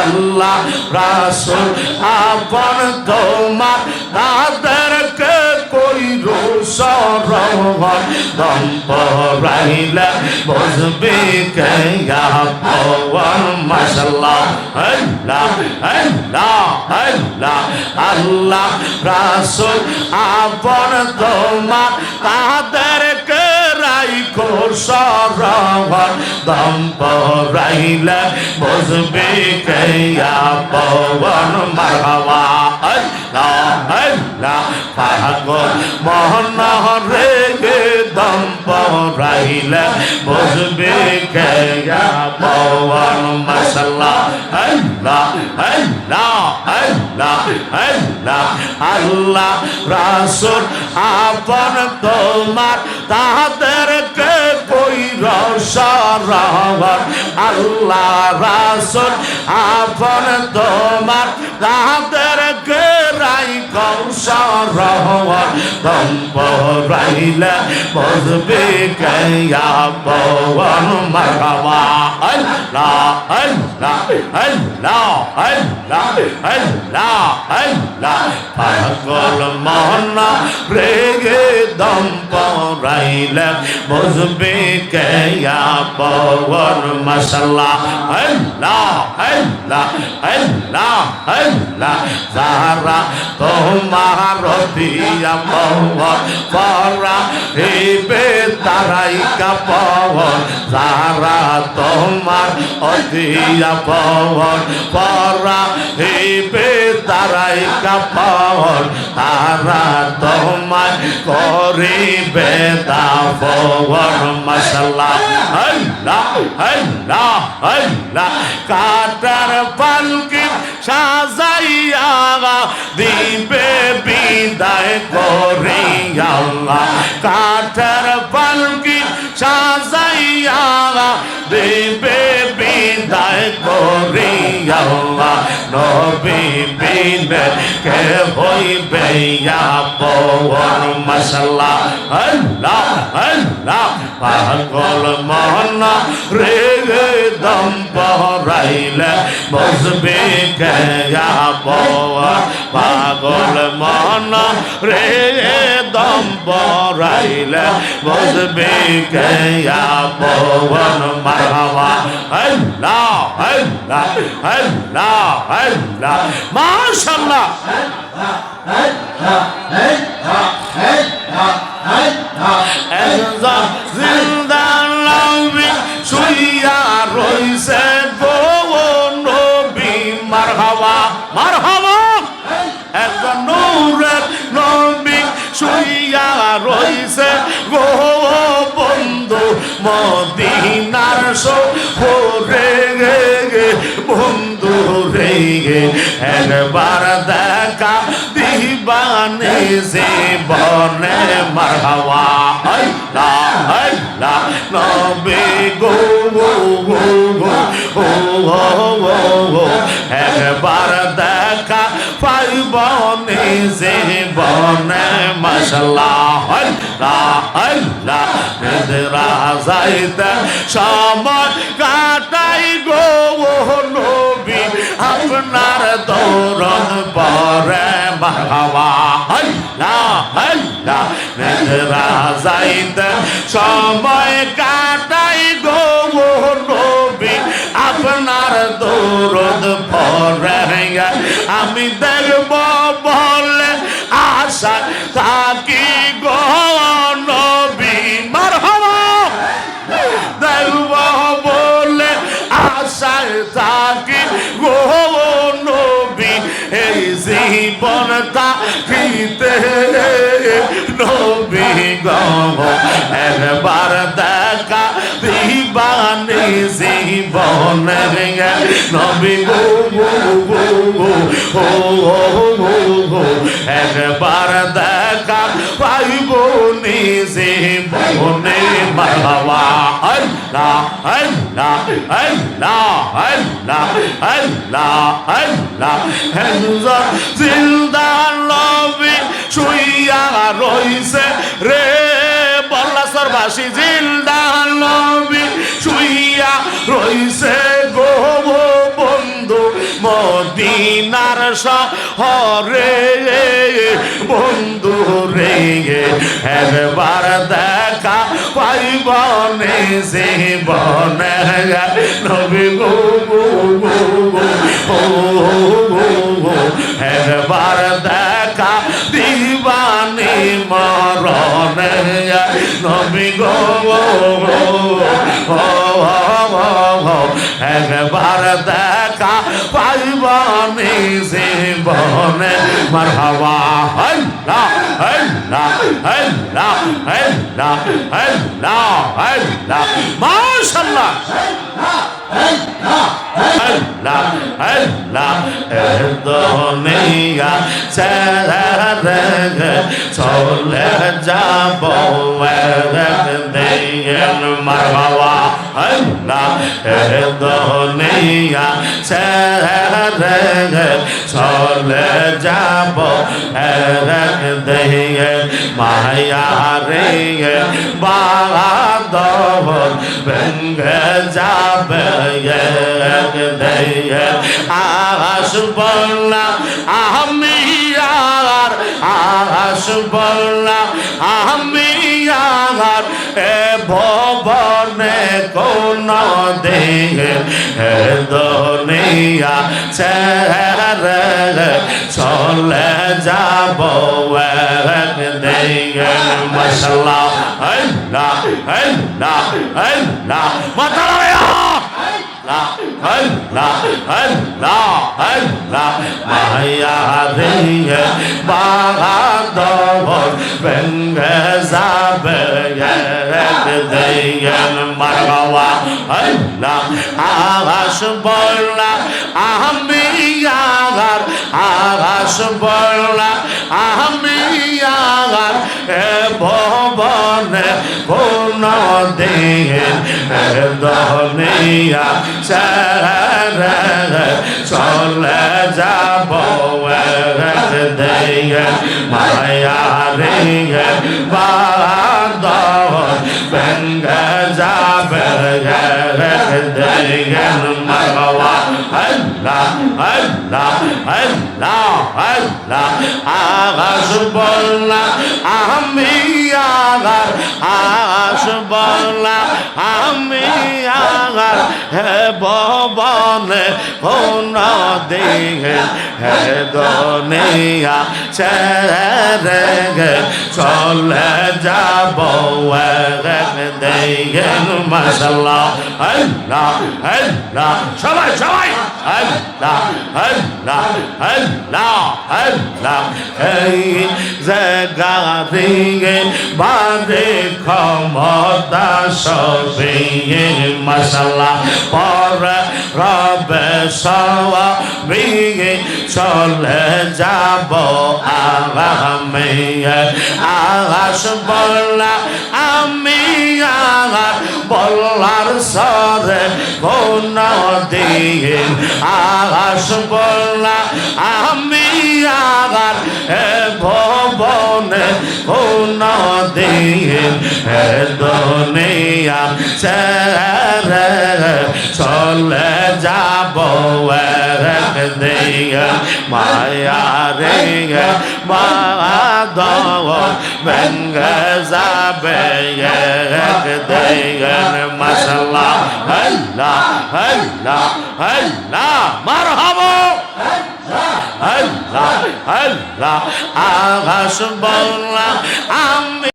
আল্লাহ রাসুল, আপন তোমার তাদেরকে কইর সরহন দম পরাইলে বসবে কেয়া পবন মাশাল্লাহ আল্লাহ আল্লাহ আল্লাহ আল্লাহ রাসুল, আপন তোমার তাদেরকে সরহন দম পরাইলে বসবে কেয়া পবন মারহাবা। পাগল মোহন রে গে দম পরাইলে বসবে কেয়া পবন মশাল্লাহ আল্লাহ আল্লাহ আল্লাহ আল্লাহ আল্লাহ, রাসুল, আপন তোমার কই রসরহর আল্লাহ রাসুল আপন তোমার তাদেরকে রাই কৌশরহর দম্প রাইলে বসবে কেয়া পবন মারহাবা আল্লাহ আল্লাহ আল্লাহ আল্লাহ আল্লাহ আল্লাহ পাগল মন রেগে দম পরাইলে বসবে কেয়া পবন মশাল্লা আল্লাহ আল্লাহ আল্লাহ আল্লাহ যারা তোমার দিয়া পরা হেবে তারাই কাপন যারা তোমার অধিয়া পবন পরা হেবে তারাই কাপন তারা তোমার করিবে দাপন মশাল্লা আল্লাহ আল্লাহ আল্লাহ কাটার পালকি সাজাইয়া দিবে বিদায় করিয়া কাটার পালকি সাজাইয়া দেবে বিদায় করিয়া নবী বিন কে হইবে পবন মশাল্লা আল্লাহ আল্লাহ, পাগল মন রে দম পরাইলে বসবে কেয়া পবন পাগল মন রে দম পরাইলে বসবে কেয়া পবন মারহাবা আল্লাহ আল্লাহ আল্লাহ আল্লাহ মাশাআল্লাহ একজন মদিনার সোরে গে গে, বন্ধু রে গে, একবার দেখা দিবানে জীবনে মারহাওয়া। আল্লাহ আল্লাহ নবে গো গো গো গো ও ও একবার পাইব জীবনে মাশাল্লাহ আল্লাহ আল্লাহ যাইতে সময় কাটাই গো নবী, আপনার দৌরন পরে আল্লাহ নিদ্রা যাইতে সময় কাটাই গো নবী, আপনার দৌরদ পরে আমি দেখব বলে আশা থাকি গো নবী, মারহাবা। দেখব বলে আশায় থাকি গো নবী, এই জীবন থাকিতে নবী গহ একবার দেখা দিবানি জীবন নবী গো গো গো। ও ও গো গো একবার দেখা পাইব নিজে মনে মারহাবা আল্লাহ আল্লাহ আল্লাহ আল্লাহ আল্লাহ আল্লাহ হেজর জিন্দা সরবাসী জিন্দা মদিনার শহরে বন্ধু রে একবার দেখা পাইব সে বনে নবী গো গো গো গো ও গো একবার দেখা দিবানি মরণে নবী গো গো গো ও একবার দেখা পাইবানি জীবনে মারহাবা। আল্লাহ আল্লাহ আল্লাহ আল্লাহ আল্লাহ আল্লাহ মাশাআল্লাহ। আল্লাহ আল্লাহ দুনিয়া ছেড়ে চলে যাব। আল্লাহ দুনিয়া ছেড়ে চলে যাব একদিন মায়া রে বাদর ভেঙ্গে যাবে একদিন আকাশ বললাম আমি আর আকাশ বললাম আমি আর এ ভবনে কোন দিকে হে দুনিয়া ছেড়ে চলে যাব একদিন মশলা আল্লাহ আল্লাহ আল্লাহ মাতারা la la la la মায়া রে বাগাদর বেঙ্গে যাবে একদিন মারগাওয়া আল্লাহ আকাশ বললা আমি আগার আকাশ বললা আমি আগার এ ভবনে কোন দিন। দহনিয়া ছেড়ে চলে যাব একদিন মায়া রে বাদর ভেঙ্গে যাবে একদিন মারওয়া আল্লাহ আল্লাহ আল্লাহ আল্লাহ বললাম আমি আগার আকাশ বললাম আমি আগার হে ভবনে কোন দিকে হে দুনিয়া ছেড়ে চলে যাব একদিন মাশাল্লাহ আল্লাহ আল্লাহ, সবাই সবাই। আল্লাহ আল্লাহ আল্লাহ আল্লাহ এই জায়গা থেকে বাদে ক্ষমতা সবে মশাল্লাহ পর রবে সওয়া বিয়ে চলে যাব আকাশ বললা আমি বল্লার সরে কোন দিয়ে আকাশ বললা, আমি আগার এ ভবনে কোন দিয়ে হে দুনিয়া চলে যাব একদিন মায়া রে বাদর ভেঙ্গে যাবে একদিন মশলা। আল্লাহ আল্লাহ আল্লাহ মারহাবা। আল্লাহ আল্লাহ আকাশ বললাম আমি